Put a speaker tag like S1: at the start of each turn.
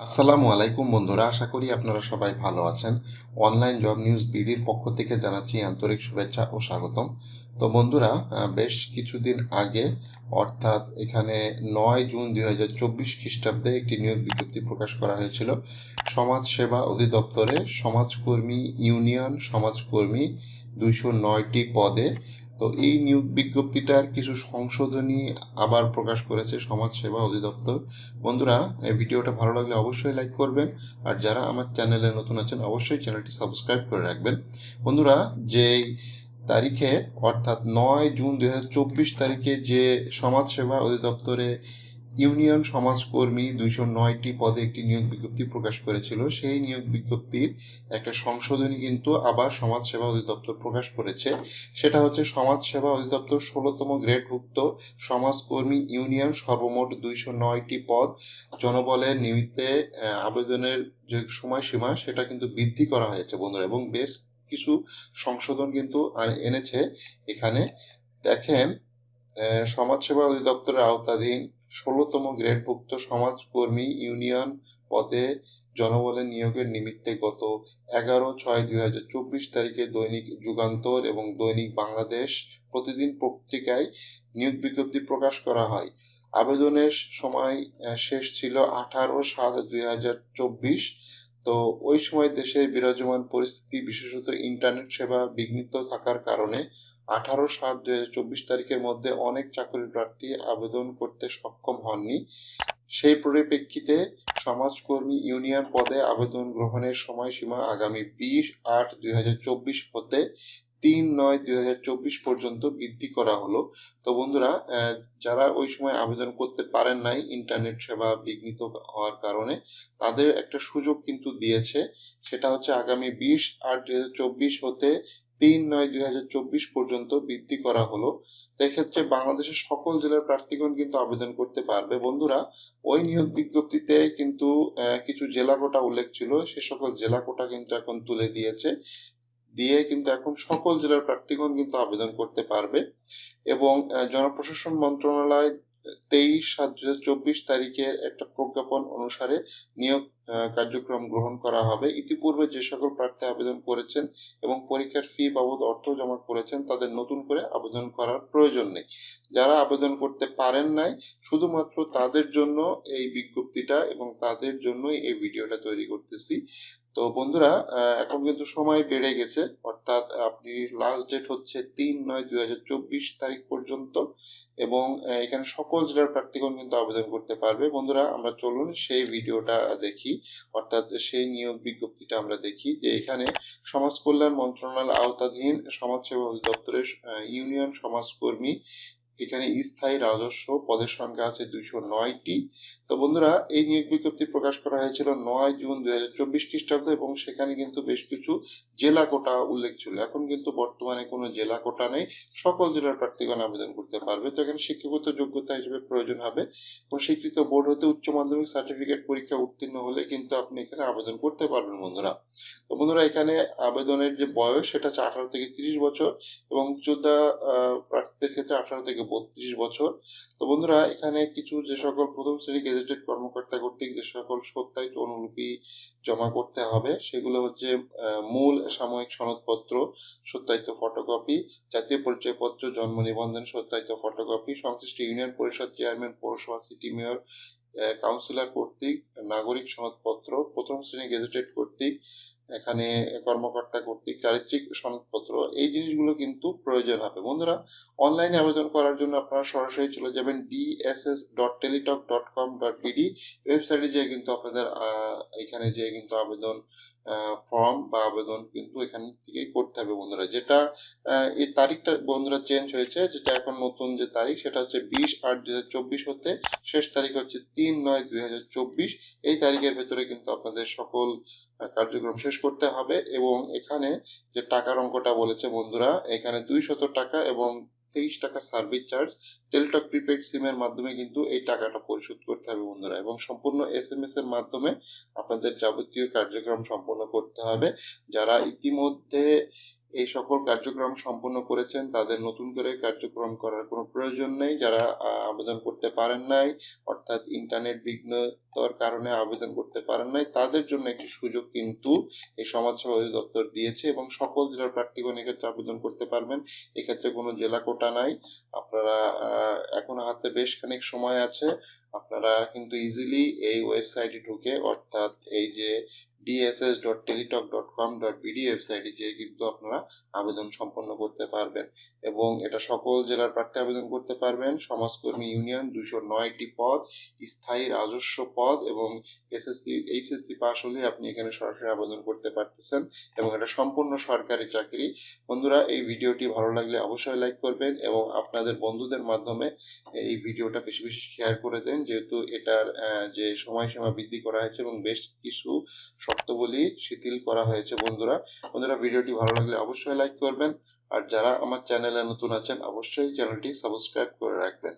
S1: আসসালামু আলাইকুম বন্ধুরা, আশা করি আপনারা সবাই ভালো আছেন। অনলাইন জব নিউজ বিডির পক্ষ থেকে জানাচ্ছি আন্তরিক শুভেচ্ছা ও স্বাগতম। তো বন্ধুরা বেশ কিছুদিন আগে, অর্থাৎ এখানে নয় জুন দুই হাজার চব্বিশ খ্রিস্টাব্দে একটি নিয়োগ বিজ্ঞপ্তি প্রকাশ করা হয়েছিল। সমাজ সেবা অধিদপ্তরে সমাজকর্মী ইউনিয়ন সমাজকর্মী দুইশো নয়টি পদে তো এই নিয়োগ বিজ্ঞপ্তিটার কিছু সংশোধনী আবার প্রকাশ করেছে সমাজ সেবা অধিদপ্তর। বন্ধুরা, এই ভিডিওটা ভালো লাগলে অবশ্যই লাইক করবেন, আর যারা আমার চ্যানেলে নতুন আছেন, অবশ্যই চ্যানেলটি সাবস্ক্রাইব করে রাখবেন। বন্ধুরা যে তারিখে, অর্থাৎ নয় জুন দুই হাজার চব্বিশ তারিখে যে সমাজসেবা অধিদপ্তরে ইউনিয়ন সমাজকর্মী দুইশো নয়টি পদে একটি নিয়োগ বিজ্ঞপ্তি প্রকাশ করেছিল। সেই নিয়োগ বিজ্ঞপ্তির একটা সংশোধনী কিন্তু আবার সমাজসেবা অধিদপ্তর প্রকাশ করেছে। সেটা হচ্ছে সমাজসেবা অধিদপ্তর ষোলোতম গ্রেডভুক্ত সমাজকর্মী ইউনিয়ন সর্বমোট দুইশো নয়টি পদ। জনবলের নিমিত্তে আবেদনের যে সময়সীমা, সেটা কিন্তু বৃদ্ধি করা হয়েছে বন্ধুরা, এবং বেশ কিছু সংশোধন কিন্তু এনেছে এখানে। দেখেন সমাজসেবা অধিদপ্তরের আওতাধীন ষোলোতম গ্রেডভুক্ত সমাজকর্মী ইউনিয়ন পদে জনবলের নিয়োগের নিমিত্তে গত এগারো ছয় দুই হাজার চব্বিশ তারিখে দৈনিক যুগান্তর এবং দৈনিক বাংলাদেশ প্রতিদিন পত্রিকায় নিয়োগ বিজ্ঞপ্তি প্রকাশ করা হয়। আবেদনের সময় শেষ ছিল আঠারো সাত দুই হাজার চব্বিশ। তো ওই সময় দেশের বিরাজমান পরিস্থিতি, বিশেষত ইন্টারনেট সেবা বিঘ্নিত থাকার কারণে আঠারো সাত দুই হাজার চব্বিশ তারিখের মধ্যে অনেক চাকরি প্রার্থী আবেদন করতে সক্ষম হননি। সেই পরিপ্রেক্ষিতে সমাজকর্মী ইউনিয়ন পদে আবেদন গ্রহণের সময়সীমা আগামী বিশ আট দুই হাজার চব্বিশ হতে তিন নয় দুই হাজার চব্বিশ পর্যন্ত বৃদ্ধি করা হলো। তো বন্ধুরা যারা ওই সময় আবেদন করতে পারেন নাই, ইন্টারনেট সেবা বিঘ্নিত হওয়ার কারণে, তাদের একটা সুযোগ কিন্তু দিয়েছে। সেটা হচ্ছে আগামী বিশ আট দুই হাজার চব্বিশ হতে তিন নয় দুই হাজার চব্বিশ পর্যন্ত বৃদ্ধি করা হলো। তো এক্ষেত্রে বাংলাদেশের সকল জেলার প্রার্থীগণ কিন্তু আবেদন করতে পারবে। বন্ধুরা, ওই নিয়োগ বিজ্ঞপ্তিতে কিন্তু কিছু জেলা কোটা উল্লেখ ছিল। সে সকল জেলা কোটা কিন্তু এখন তুলে দিয়েছে। দিয়ে কিন্তু এখন সকল জেলার প্রার্থীগণ কিন্তু আবেদন করতে পারবে। এবং জনপ্রশাসন মন্ত্রণালয় তেইশ সাত দু হাজার চব্বিশ তারিখের একটা প্রজ্ঞাপন অনুসারে নিয়োগ কার্যক্রম গ্রহণ করা হবে। ইতিপূর্বে যে সকল প্রার্থী আবেদন করেছেন এবং পরীক্ষার ফি বাবদ অর্থ জমা করেছেন, তাদের নতুন করে আবেদন করার প্রয়োজন নেই। যারা আবেদন করতে পারেন নাই, শুধুমাত্র তাদের জন্য এই বিজ্ঞপ্তিটা এবং তাদের জন্যই এই ভিডিওটা তৈরি করতেছি। তো বন্ধুরা এখন কিন্তু সময় বেড়ে গেছে। অর্থাৎ আপনি লাস্ট ডেট হচ্ছে তিন নয় দুই হাজার চব্বিশ তারিখ পর্যন্ত এবং এখানে সকল জেলার প্রার্থীগণ কিন্তু আবেদন করতে পারবে। বন্ধুরা, আমরা চলুন সেই ভিডিওটা দেখি। অর্থাৎ সেই নিয়োগ বিজ্ঞপ্তিটা আমরা দেখি যে এখানে সমাজ কল্যাণ মন্ত্রণালয় আওতাধীন সমাজসেবা অধিদপ্তরের ইউনিয়ন সমাজকর্মী এখানে স্থায়ী রাজস্ব পদের সংখ্যা আছে দুইশো নয়টি। তো বন্ধুরা এই নিয়োগ বিজ্ঞপ্তি প্রকাশ করা হয়েছিল নয় জুন দুই হাজার চব্বিশ খ্রিস্টাব্দ এবং সেখানে কিন্তু বেশ কিছু জেলা কোটা উল্লেখ ছিল। এখন কিন্তু বর্তমানে কোনো জেলা কোটা নেই সকল জেলার প্রার্থীগণ আবেদন করতে পারবে। তো এখানে শিক্ষাগত যোগ্যতা হিসেবে প্রয়োজন হবে। এবং স্বীকৃত বোর্ড হতে উচ্চ মাধ্যমিক সার্টিফিকেট পরীক্ষা উত্তীর্ণ হলে কিন্তু আপনি এখানে আবেদন করতে পারবেন বন্ধুরা। তো বন্ধুরা এখানে আবেদনের যে বয়স সেটা হচ্ছে আঠারো থেকে তিরিশ বছর এবং আহ, প্রার্থীদের ক্ষেত্রে আঠারো থেকে বত্রিশ বছর। তো বন্ধুরা, এখানে কিছু যে সকল প্রথম শ্রেণি গেজেটেড কর্মকর্তা কর্তৃক যে সকল সত্যায়িত অনুলিপি জমা করতে হবে, সেগুলো হচ্ছে মূল সাময়িক সনদপত্র, সত্যায়িত ফটোকপি, জাতীয় পরিচয়পত্র, জন্ম নিবন্ধন, সত্যায়িত ফটোকপি, সংশ্লিষ্ট ইউনিয়ন পরিষদ চেয়ারম্যান, পৌরসভা সিটি মেয়র কাউন্সিলর কর্তৃক নাগরিক সনদপত্র, প্রথম শ্রেণি গেজেটেড কর্তৃক এখানে কর্মকর্তা কর্তৃক চারিত্রিক সনদপত্র, এই জিনিসগুলো কিন্তু প্রয়োজন হবে। বন্ধুরা অনলাইনে আবেদন করার জন্য আপনারা সরাসরি চলে যাবেন DSS dot Teletalk dot com dot BD ওয়েবসাইটে যেয়ে কিন্তু আপনাদের এখানে যেয়ে কিন্তু আবেদন ফর্ম বা আবেদন কিন্তু এখান থেকে করতে হবে বন্ধুরা। যেটা এই তারিখটা বন্ধুরা চেঞ্জ হয়েছে, যেটা এখন নতুন যে তারিখ, সেটা হচ্ছে বিশ আট দুই হাজার চব্বিশ হতে শেষ তারিখ হচ্ছে তিন নয় দুই হাজার চব্বিশ। এই তারিখের ভেতরে কিন্তু আপনাদের সকল কার্যক্রম শেষ করতে হবে এবং এখানে যে টাকার অঙ্কটা বলেছে বন্ধুরা, এখানে দুই শত টাকা এবং তেইশ টাকা সার্ভিস চার্জ টেলটক প্রিপেড সিমের মাধ্যমে কিন্তু এই টাকাটা পরিশোধ করতে হবে বন্ধুরা এবং সম্পূর্ণ এস এম এস এর মাধ্যমে আপনাদের যাবতীয় কার্যক্রম সম্পন্ন করতে হবে। যারা ইতিমধ্যে এই সকল কার্যক্রম সম্পন্ন করেছেন, তাদের নতুন করে কার্যক্রম করার কোনো প্রয়োজন নেই। যারা আবেদন করতে পারেন নাই, অর্থাৎ ইন্টারনেট বিঘ্নতার কারণে আবেদন করতে পারেন নাই, তাদের জন্য একটি সুযোগ কিন্তু এই সমাজসেবা অধিদপ্তর দিয়েছে এবং সকল জেলার প্রার্থীগণ এক্ষেত্রে আবেদন করতে পারবেন। এক্ষেত্রে কোনো জেলা কোটা নাই। আপনারা এখন হাতে বেশ খানিক সময় আছে। আপনারা কিন্তু ইজিলি এই ওয়েবসাইটে ঢুকে, অর্থাৎ এই যে DSS dot Teletalk dot com dot BD ওয়েবসাইটে যেয়ে কিন্তু আপনারা আবেদন সম্পন্ন করতে পারবেন। এবং এটা সকল জেলার প্রার্থী আবেদন করতে পারবেন। সমাজকর্মী ইউনিয়ন দুশো নয়টি পদ, স্থায়ী রাজস্ব পদ এবং এসএসসি এইচএসসি পাস হলে আপনি এখানে সরাসরি আবেদন করতে পারতেছেন এবং এটা সম্পূর্ণ সরকারি চাকরি। বন্ধুরা, এই ভিডিওটি ভালো লাগলে অবশ্যই লাইক করবেন এবং আপনাদের বন্ধুদের মাধ্যমে এই ভিডিওটা বেশি বেশি শেয়ার করে দেন, যেহেতু এটার যে সময়সীমা বৃদ্ধি করা হয়েছে এবং বেশ কিছু শর্তবলী শিথিল করা হয়েছে, বন্ধুরা। বন্ধুরা, ভিডিওটি ভালো লাগলে অবশ্যই লাইক করবেন। আর যারা আমার চ্যানেলে নতুন আছেন, অবশ্যই চ্যানেলটি সাবস্ক্রাইব করে রাখবেন।